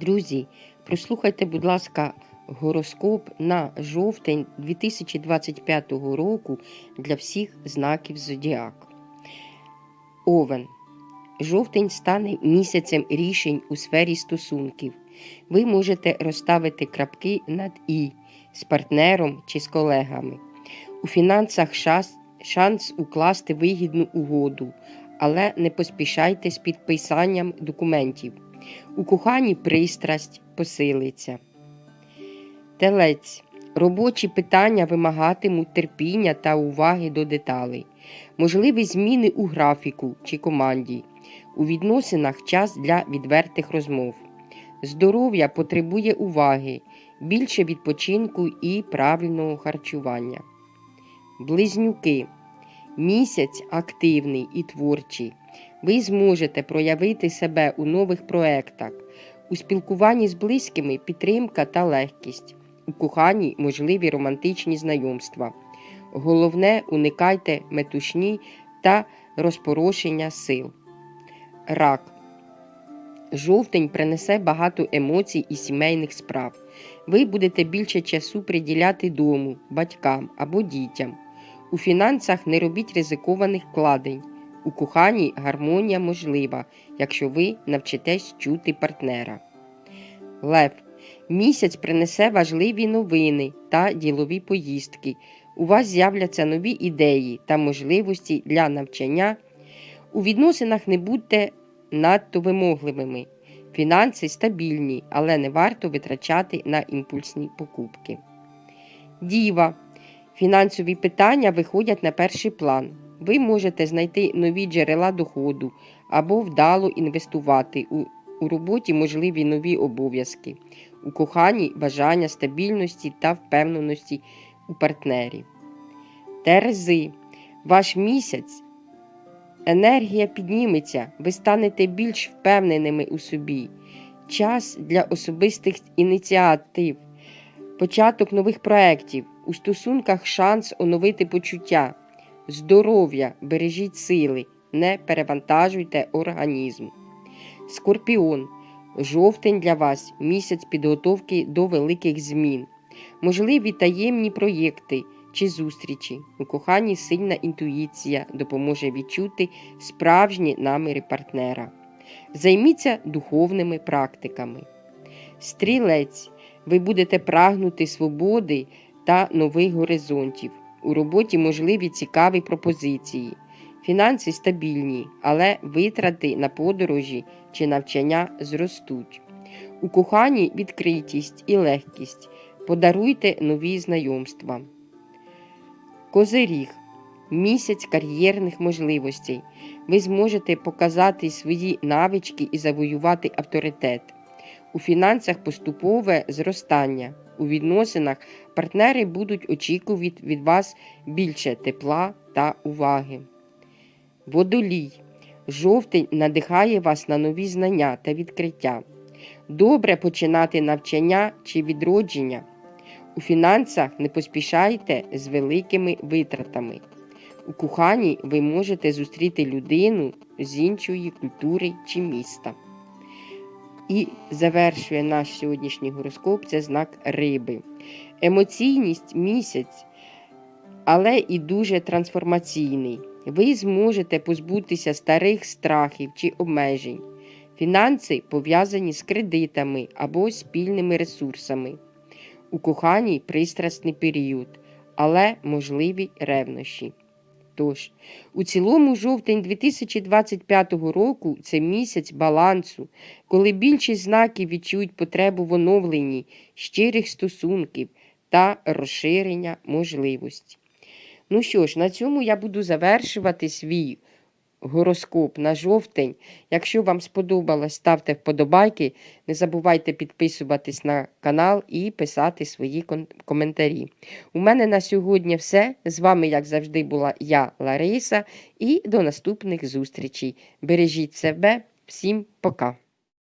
Друзі, прослухайте, будь ласка, гороскоп на жовтень 2025 року для всіх знаків Зодіак. Овен. Жовтень стане місяцем рішень у сфері стосунків. Ви можете розставити крапки над І з партнером чи з колегами. У фінансах шас- шанс укласти вигідну угоду, але не поспішайте з підписанням документів. У коханні пристрасть посилиться. Телець. Робочі питання вимагатимуть терпіння та уваги до деталей. Можливі зміни у графіку чи команді. У відносинах час для відвертих розмов. Здоров'я потребує уваги, більше відпочинку і правильного харчування. Близнюки. Місяць активний і творчий. Ви зможете проявити себе у нових проектах, у спілкуванні з близькими підтримка та легкість, у коханні можливі романтичні знайомства. Головне, уникайте метушні та розпорошення сил. Рак. Жовтень принесе багато емоцій і сімейних справ. Ви будете більше часу приділяти дому, батькам або дітям. У фінансах не робіть ризикованих вкладень. У коханні гармонія можлива, якщо ви навчитесь чути партнера. Лев. Місяць принесе важливі новини та ділові поїздки. У вас з'являться нові ідеї та можливості для навчання. У відносинах не будьте надто вимогливими. Фінанси стабільні, але не варто витрачати на імпульсні покупки. Діва. Фінансові питання виходять на перший план. Ви можете знайти нові джерела доходу або вдало інвестувати. У, у роботі можливі нові обов'язки, у коханні бажання стабільності та впевненості у партнері. Терези. Ваш місяць. Енергія підніметься, ви станете більш впевненими у собі. Час для особистих ініціатив, початок нових проєктів. У стосунках шанс оновити почуття, здоров'я, бережіть сили, не перевантажуйте організм. Скорпіон. Жовтень для вас місяць підготовки до великих змін. Можливі таємні проєкти чи зустрічі. У коханні сильна інтуїція допоможе відчути справжні наміри партнера. Займіться духовними практиками. Стрілець. Ви будете прагнути свободи та нових горизонтів. У роботі можливі цікаві пропозиції. Фінанси стабільні, але витрати на подорожі чи навчання зростуть. У коханні відкритість і легкість. Подаруйте нові знайомства. Козиріг. Місяць кар'єрних можливостей. Ви зможете показати свої навички і завоювати авторитет. У фінансах поступове зростання. У відносинах партнери будуть очікувати від вас більше тепла та уваги. Водолій. Жовтень надихає вас на нові знання та відкриття. Добре починати навчання чи відродження. У фінансах не поспішайте з великими витратами. У коханні ви можете зустріти людину з іншої культури чи міста. І завершує наш сьогоднішній гороскоп це знак риби. Емоційність місяць, але і дуже трансформаційний. Ви зможете позбутися старих страхів чи обмежень. Фінанси пов'язані з кредитами або спільними ресурсами. У коханні пристрасний період, але можливі ревнощі. Тож, у цілому жовтень 2025 року це місяць балансу, коли більшість знаків відчують потребу в оновленні щирих стосунків та розширення можливості. Ну що ж, на цьому я буду завершувати свій гороскоп на жовтень. Якщо вам сподобалось, ставте вподобайки. Не забувайте підписуватись на канал і писати свої коментарі. У мене на сьогодні все. З вами, як завжди, була я, Лариса, і до наступних зустрічей. Бережіть себе, всім пока!